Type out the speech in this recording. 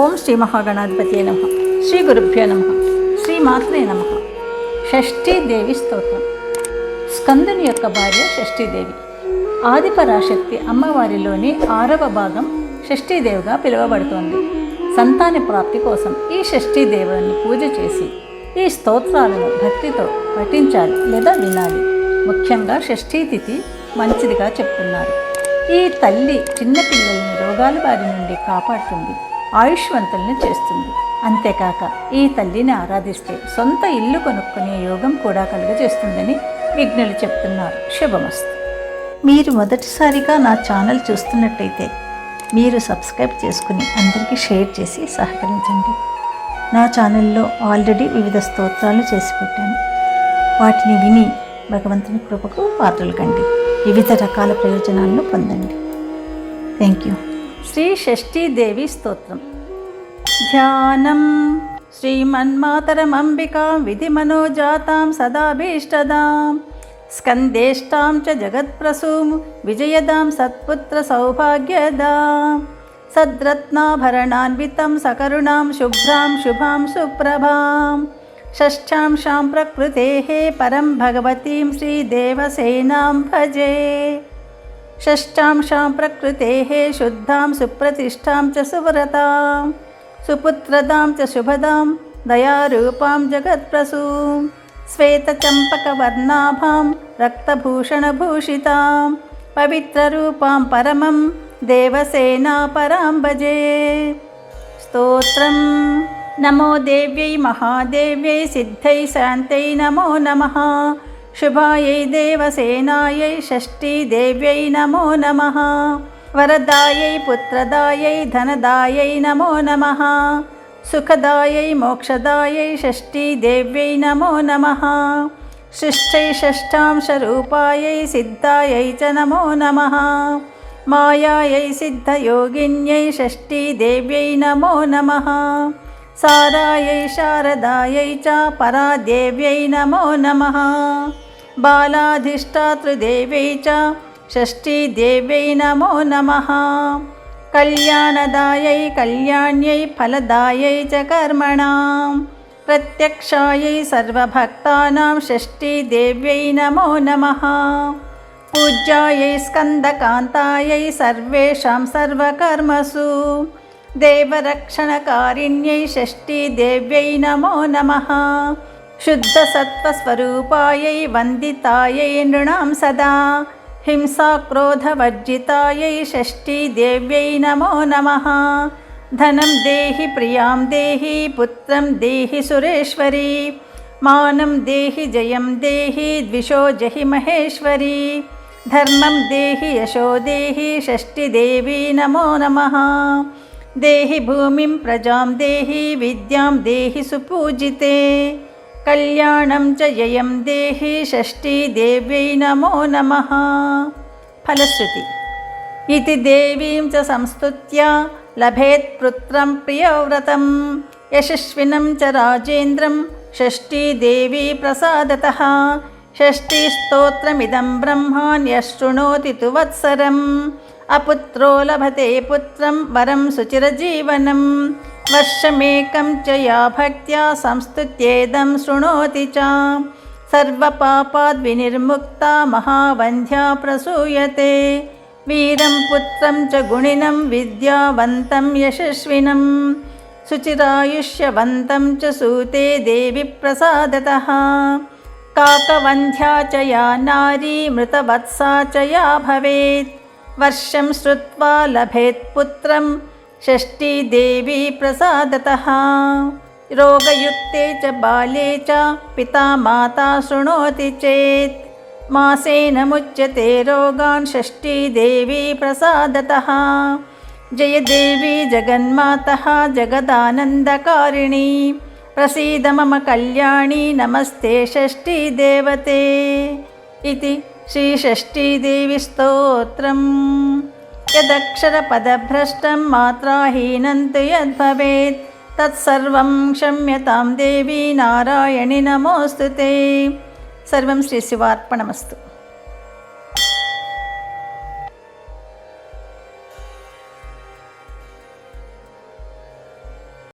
ఓం శ్రీ మహాగణాధిపతి నమ. శ్రీ గురుభ్యో నమ. శ్రీ మాత్రే నమ. షష్ఠీదేవి స్తోత్రం. స్కందుని యొక్క భార్య షష్ఠీదేవి ఆదిపరాశక్తి అమ్మవారిలోని ఆరవ భాగం షష్ఠీదేవిగా పిలువబడుతోంది. సంతాన ప్రాప్తి కోసం ఈ షష్ఠీదేవుని పూజ చేసి ఈ స్తోత్రాలను భక్తితో పఠించాలి లేదా వినాలి. ముఖ్యంగా షష్ఠీ తిథి మంచిదిగా చెప్తున్నారు. ఈ తల్లి చిన్నపిల్లల్ని రోగాల బారి నుండి కాపాడుతుంది. ఆయుష్వంతుల్ని చేస్తుంది. అంతేకాక ఈ తల్లిని ఆరాధిస్తే సొంత ఇల్లు కొనుక్కునే యోగం కూడా కలుగజేస్తుందని విఘ్నులు చెప్తున్నారు. శుభమస్తు. మీరు మొదటిసారిగా నా ఛానల్ చూస్తున్నట్టయితే మీరు సబ్స్క్రైబ్ చేసుకుని అందరికీ షేర్ చేసి సహకరించండి. నా ఛానల్లో ఆల్రెడీ వివిధ స్తోత్రాలు చేసి పెట్టాను. వాటిని విని భగవంతుని కృపకు పాత్రలు కండి. వివిధ రకాల ప్రయోజనాలను పొందండి. శ్రీ షష్ఠీదేవి స్తోత్రం. ధ్యానం. శ్రీమన్మాతరమంబికాం విధిమనోజాతాం సదాభీష్టదాం. స్కందేష్టాం చ జగత్ప్రసూం విజయదాం సత్పుత్ర సౌభాగ్యదాం. సద్రత్నాభరణాన్వితం సకరుణాం శుభ్రాం శుభాం సుప్రభాం. షష్ఠాంశాం ప్రకృతేः పరం భగవतीं శ్రీదేవసేనాం భజే. షష్టాంశాం ప్రకృతేः శుద్ధాం సుప్రతిష్టాం చ సువ్రతాం సుపుత్రదాం చ శుభదాం దయారూపాం జగత్ప్రసూం శ్వేతచంపకవర్ణాభాం రక్తభూషణభూషితాం పవిత్రరూపాం పరమం దేవసేనా పరాం భజే స్తోత్రం నమో దేవ్యై మహాదేవ్యై సిద్ధై శాంతై నమో నమః శుభాయై దేవసేనాయై షష్ఠీదేవ్యై నమో నమః. వరదాయై పుత్రదాయై ధనదాయై నమో నమః. సుఖదాయై మోక్షదాయై షష్ఠీదేవ్యై నమో నమః. సృష్టై షష్టాంశరూపాయై సిద్ధాయై చ నమో నమః. మాయాయై సిద్ధయోగిన్యై షష్ఠీదేవ్యై నమో నమః. సారాయై శారదాయై చ పరాదేవ్యై నమో. बालाधिष्ठातृदेव्यै च षष्ठीदेव्यै नमो नमः। कल्याणदायै कल्याण्यै फलदायै च कर्मणां। प्रत्यक्षायै सर्वभक्तानां षष्ठीदेव्यै नमो नमः। पूज्यायै स्कन्दकान्तायै सर्वेषां सर्वकर्मसु। देवरक्षणकारिण्यै षष्ठीदेव्यै नमो नमः। शुद्धसत्त्वस्वरूपायै वन्दितायै नृणां सदा। हिंसाक्रोधवर्जितायै षष्ठीदेव्यै नमो नमः। धनं देहि प्रियां देहि पुत्रं देहि सुरेश्वरी। मानं देहि जयं देहि द्विषो जहि महेश्वरी। धर्मं देहि यशो देहि षष्टिदेवी नमो नमः। देहि भूमिं प्रजां देहि विद्यां देहि सुपूजिते। కళ్యాణం చ జయం దేహి షష్ఠీ దేవ్యై నమో నమ. ఫలశ్రుతి. ఇది దేవీం చ సంస్తుత్య లభేత్ పుత్రం ప్రియవ్రతం. యశస్వినం చ రాజేంద్రం షష్ఠీ దేవీ ప్రసాదత. షష్ఠీ స్తోత్రమిదం బ్రహ్మాణ్యశృణోతి తు వత్సరం. అపుత్రో లభతే పుత్రం వరం సుచిరజీవనం. वर्षमेकं च या भक्त्या संस्तुत्येदं शृणोति च। सर्वपापाद्विनिर्मुक्ता महावन्ध्या प्रसूयते। वीरं पुत्रं च गुणिनं विद्यावन्तं यशस्विनं। शुचिरायुष्यवन्तं च सूते देवि प्रसादतः। काकवन्ध्या च या नारी मृतवत्सा च या भवेत्। वर्षं श्रुत्वा लभेत् पुत्रं षष्ठीदेवी प्रसादतः। रोगयुक्ते च बाले च पिता माता शृणोति चेत्। मासेन मुच्यते रोगान् षष्ठीदेवी प्रसादतः। जयदेवी जगन्मातः जगदानन्दकारिणी। प्रसीद मम कल्याणी नमस्ते षष्ठीदेवते। इति श्रीषष्टिदेवीस्तोत्रम् यदक्षरपदभ्रष्टं मात्राहीनं तु यद्भवेत् तत्सर्वं क्षम्यतां देवी नारायणि नमोऽस्तु ते सर्वं श्रीशिवार्पणमस्तु